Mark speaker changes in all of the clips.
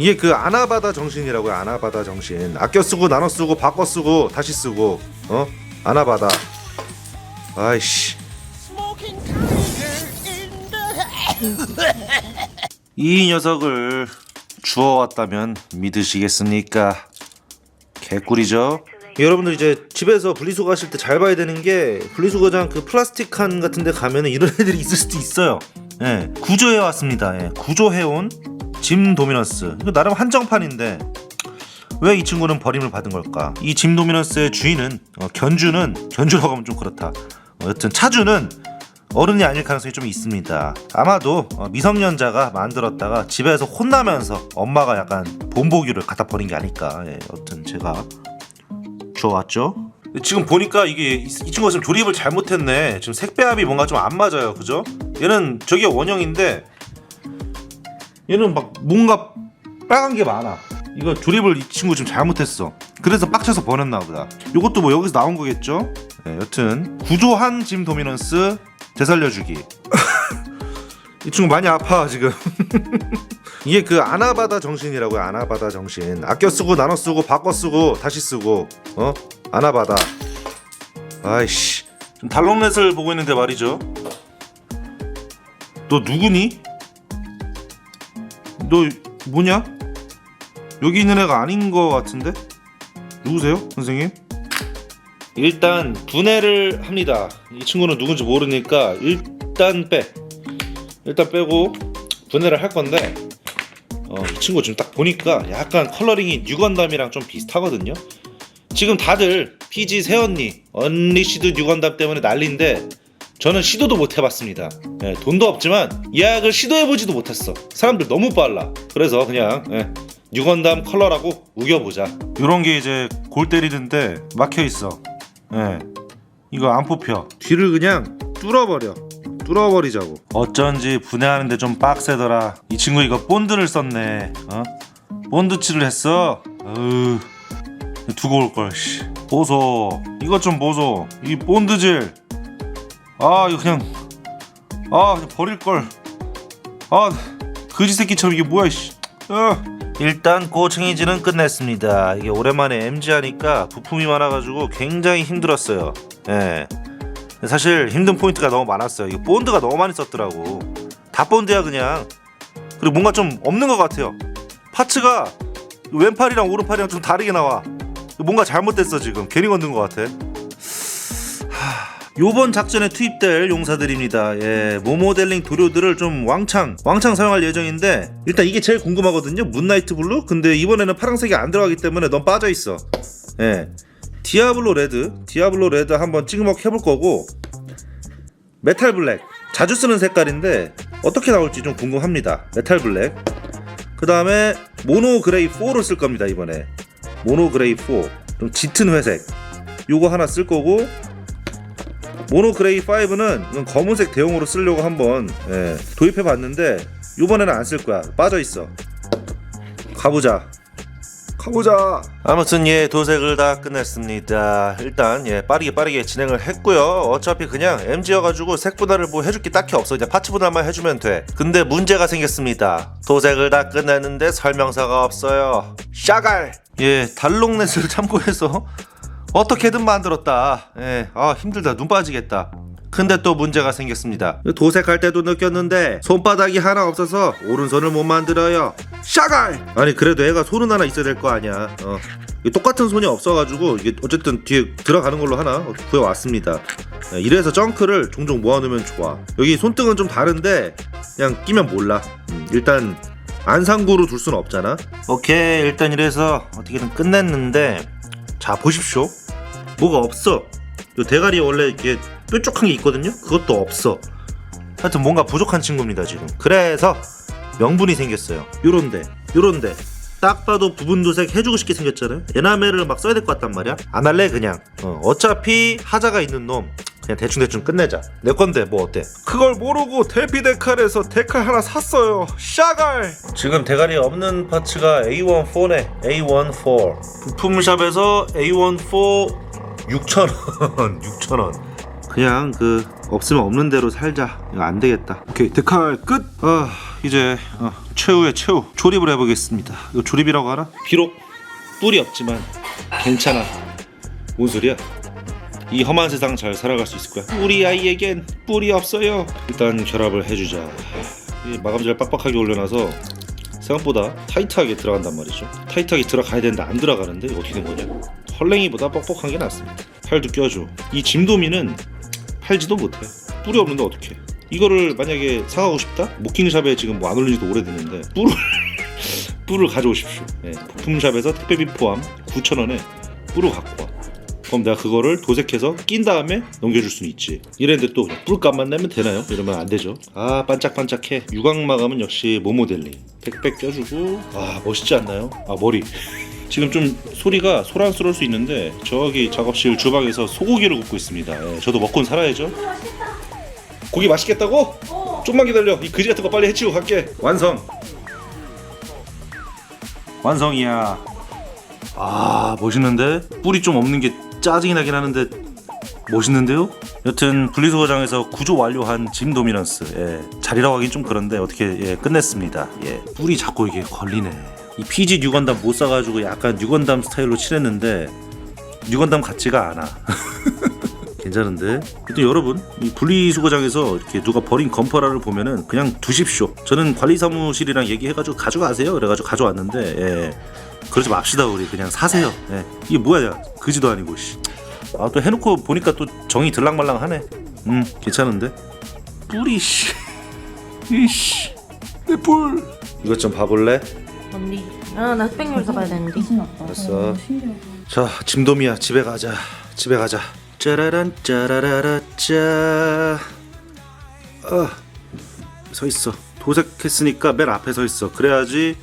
Speaker 1: 이게 그 아나바다 정신이라고요. 아나바다 정신. 아껴 쓰고 나눠 쓰고 바꿔 쓰고 다시 쓰고 어? 아나바다. 아이씨. 이 녀석을 주워왔다면 믿으시겠습니까? 개꿀이죠. 여러분들 이제 집에서 분리수거 하실 때 잘 봐야 되는 게 분리수거장 그 플라스틱 칸 같은 데 가면은 이런 애들이 있을 수도 있어요. 예. 구조해 왔습니다. 예. 구조해 온 짐 도미너스. 이거 나름 한정판인데 왜 이 친구는 버림을 받은 걸까? 이 짐 도미너스의 주인은 어, 견주는 견주라고 하면 좀 그렇다. 어, 여튼 차주는 어른이 아닐 가능성이 좀 있습니다. 아마도 어, 미성년자가 만들었다가 집에서 혼나면서 엄마가 약간 본보기를 갖다 버린 게 아닐까. 예, 여튼 제가 주워왔죠. 지금 보니까 이게 이, 이 친구가 지금 조립을 잘못했네. 지금 색배합이 뭔가 좀 안 맞아요, 그죠? 얘는 저게 원형인데 얘는 막 뭔가 빨간 게 많아. 이거 조립을 이 친구 지금 잘못했어. 그래서 빡쳐서 버렸나 보다. 이것도 뭐 여기서 나온 거겠죠? 네, 여튼 구조한 짐 도미넌스 되살려주기. 이 친구 많이 아파 지금. 이게 그 아나바다 정신이라고요. 아나바다 정신. 아껴 쓰고 나눠 쓰고 바꿔 쓰고 다시 쓰고 어? 아나바다. 아이씨. 좀 달롱넷을 보고 있는데 말이죠. 너 누구니? 너 뭐냐? 여기 있는 애가 아닌 거 같은데? 누구세요, 선생님? 일단 분해를 합니다. 이 친구는 누군지 모르니까 일단 빼. 일단 빼고 분해를 할 건데 어, 이 친구 지금 딱 보니까 약간 컬러링이 뉴건담이랑 좀 비슷하거든요. 지금 다들 PG 새언니, 언리시드 뉴건담 때문에 난리인데 저는 시도도 못 해봤습니다. 예, 돈도 없지만 예약을 시도해보지도 못했어. 사람들 너무 빨라. 그래서 그냥 예, 뉴건담 컬러라고 우겨보자. 이런 게 이제 골 때리는데 막혀 있어. 예, 이거 안 뽑혀. 뒤를 그냥 뚫어버려. 뚫어버리자고. 어쩐지 분해하는데 좀 빡세더라. 이 친구 이거 본드를 썼네. 어? 본드칠을 했어. 어우, 두고 올 걸. 씨. 보소. 이것 좀 보소. 이 본드질. 아 이거 그냥 아 그냥 버릴 걸. 아 거지 새끼처럼 이게 뭐야 씨. 아. 일단 고층이지는 끝냈습니다. 이게 오랜만에 MG 하니까 부품이 많아가지고 굉장히 힘들었어요. 예. 사실 힘든 포인트가 너무 많았어요. 이게 본드가 너무 많이 썼더라고. 다 본드야 그냥. 그리고 뭔가 좀 없는 것 같아요. 파츠가 왼팔이랑 오른팔이랑 좀 다르게 나와. 뭔가 잘못됐어 지금. 괜히 건든 것 같아. 요번 작전에 투입될 용사들입니다. 예, 모모델링 도료들을 좀 왕창 왕창 사용할 예정인데 일단 이게 제일 궁금하거든요. 문나이트 블루? 근데 이번에는 파란색이 안 들어가기 때문에 넌 빠져 있어. 예. 디아블로 레드, 디아블로 레드 한번 찍먹 해볼 거고 메탈 블랙 자주 쓰는 색깔인데 어떻게 나올지 좀 궁금합니다. 메탈 블랙. 그 다음에 모노 그레이 4를 쓸 겁니다 이번에. 모노 그레이 4. 좀 짙은 회색. 요거 하나 쓸 거고 모노 그레이 5는 이건 검은색 대용으로 쓰려고 한번 예, 도입해 봤는데 이번에는 안 쓸 거야. 빠져 있어. 가보자. 가보자. 아무튼 예 도색을 다 끝냈습니다. 일단 예 빠르게 빠르게 진행을 했고요. 어차피 그냥 MG여가지고 색 분할을 뭐 해줄 게 딱히 없어. 그냥 파츠 분할만 해주면 돼. 근데 문제가 생겼습니다. 도색을 다 끝냈는데 설명서가 없어요. 샤갈. 예 달롱넷을 참고해서 어떻게든 만들었다. 예, 아 힘들다. 눈 빠지겠다. 근데 또 문제가 생겼습니다. 도색할 때도 느꼈는데 손바닥이 하나 없어서 오른손을 못 만들어요. 샤갈! 아니 그래도 애가 손은 하나 있어야 될 거 아니야. 어. 똑같은 손이 없어가지고 이게 어쨌든 뒤에 들어가는 걸로 하나 구해왔습니다. 예, 이래서 정크를 종종 모아놓으면 좋아. 여기 손등은 좀 다른데 그냥 끼면 몰라. 음, 일단 안상구로 둘 수는 없잖아. 오케이 일단 이래서 어떻게든 끝냈는데 자 보십시오. 뭐가 없어. 요 대가리 원래 이게 뾰족한 게 있거든요. 그것도 없어. 하여튼 뭔가 부족한 친구입니다 지금. 그래서 명분이 생겼어요. 요런데, 요런데. 딱 봐도 부분 도색 해주고 싶게 생겼잖아요. 에나멜을 막 써야 될 것 같단 말이야. 안 할래 그냥. 어, 어차피 하자가 있는 놈. 그냥 대충 대충 끝내자. 내 건데 뭐 어때? 그걸 모르고 대피 데칼에서 데칼 하나 샀어요. 샤갈. 지금 대가리 없는 파츠가 A14네. A14. 부품샵에서 A14 6,000원. 6,000원. 그냥 그 없으면 없는 대로 살자. 이거 안 되겠다. 오케이 데칼 끝. 아 이제 어, 최후의 최후 조립을 해보겠습니다 이거 조립이라고 하나? 비록 뿔이 없지만 괜찮아 뭔 소리야 이 험한 세상 잘 살아갈 수 있을 거야 우리 아이에겐 뿔이 없어요 일단 결합을 해주자 이 마감재를 빡빡하게 올려놔서 생각보다 타이트하게 들어간단 말이죠. 타이트하게 들어가야 되는데 안 들어가는데 어떻게 된 거냐? 헐랭이보다 뻑뻑한 게 낫습니다. 팔도 껴줘. 이 짐도미는 팔지도 못해. 뿔이 없는데 어떡해? 이거를 만약에 사가고 싶다? 모킹샵에 지금 뭐 안 올린지도 오래됐는데 뿔을 뿔을 가져오십시오. 예, 부품샵에서 택배비 포함 9,000원에 뿔을 갖고 와 그럼 내가 그거를 도색해서 낀 다음에 넘겨줄 수는 있지. 이랬는데 또 뿔값만 내면 되나요? 이러면 안 되죠. 아 반짝반짝해. 유광 마감은 역시 모모델링 팩팩 껴주고. 아 멋있지 않나요? 아 머리. 지금 좀 소리가 소란스러울 수 있는데 저기 작업실 주방에서 소고기를 굽고 있습니다. 예, 저도 먹고는 살아야죠. 고기 맛있겠다고? 좀만 기다려. 이 그지 같은 거 빨리 해치우고 갈게. 완성. 완성이야. 아 멋있는데? 뿔이 좀 없는 게 짜증이 나긴 하는데 멋있는데요? 여튼 분리수거장에서 구조 완료한 짐 도미넌스. 예, 자리라고 하긴 좀 그런데 어떻게 예, 끝냈습니다. 예, 뿔이 자꾸 이게 걸리네. 이 PG 뉴건담 못 사가지고 약간 뉴건담 스타일로 칠했는데 뉴건담 같지가 않아. 괜찮은데? 일단 여러분 이 분리수거장에서 이렇게 누가 버린 건퍼라를 보면은 그냥 두십시오. 저는 관리사무실이랑 얘기해가지고 가져가세요. 그래가지고 가져왔는데 예. 그러지 맙시다 우리. 그냥 사세요. 예. 이게 뭐야 야 그지도 아니고 아또 해놓고 보니까 또 정이 들랑말랑하네. 음 괜찮은데? 뿔이 씨. 이씨. 내뿔. 이것 좀 봐볼래?
Speaker 2: 언니. 아 나 흑백요리 사봐야 되는데.
Speaker 1: 됐어. 자 짐돔이야 집에 가자. 집에 가자. 짜라란 짜라라라 짜. 아, 서 있어. 도색했으니까 맨 앞에 서 있어. 그래야지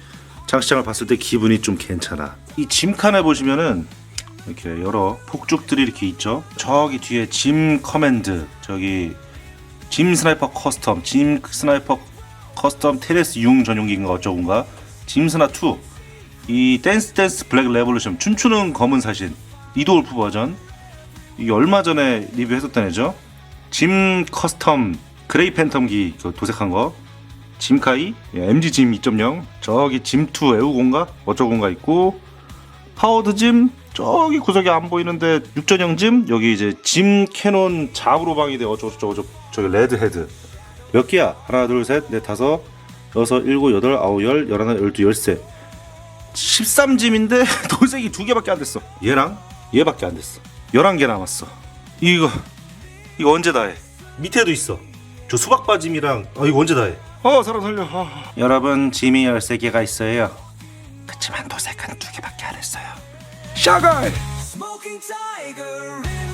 Speaker 1: 장시장을 봤을 때 기분이 좀 괜찮아. 이 짐칸에 보시면은 이렇게 여러 폭죽들이 이렇게 있죠. 저기 뒤에 짐 커맨드 저기 짐 스나이퍼 커스텀 짐 스나이퍼 커스텀 테레스 융 전용기인가 어쩌고인가? 짐 스나 2 이 댄스 댄스 블랙 레볼루션 춤추는 검은 사신 이도 울프 버전. 이게 얼마 전에 리뷰했었던 애죠? 짐 커스텀 그레이 팬텀기 그 도색한 거 짐카이 예, MG 짐 2.0 저기 짐2 에우공가 어쩌고인가 있고 파워드 짐 저기 구석에 안 보이는데 6전형 짐 여기 이제 짐 캐논 잡으로 방이 돼 어쩌고저쩌고 저- 저기 레드 헤드 몇 개야 하나 둘셋넷 다섯 여섯 일곱 여덟 아홉 열 열하나 열두 열세 13짐인데 도색이 두 개밖에 안 됐어. 얘랑 얘밖에 안 됐어. 11개 남았어. 이거 이거 언제 다 해? 밑에도 있어. 저 수박바 짐이랑 아 이거 언제 다 해? 어 사람 살려. 아. 여러분 짐이 13개가 있어요. 그치만 도색은 두 개밖에 안 했어요. 샤갈!
Speaker 3: Smoking tiger in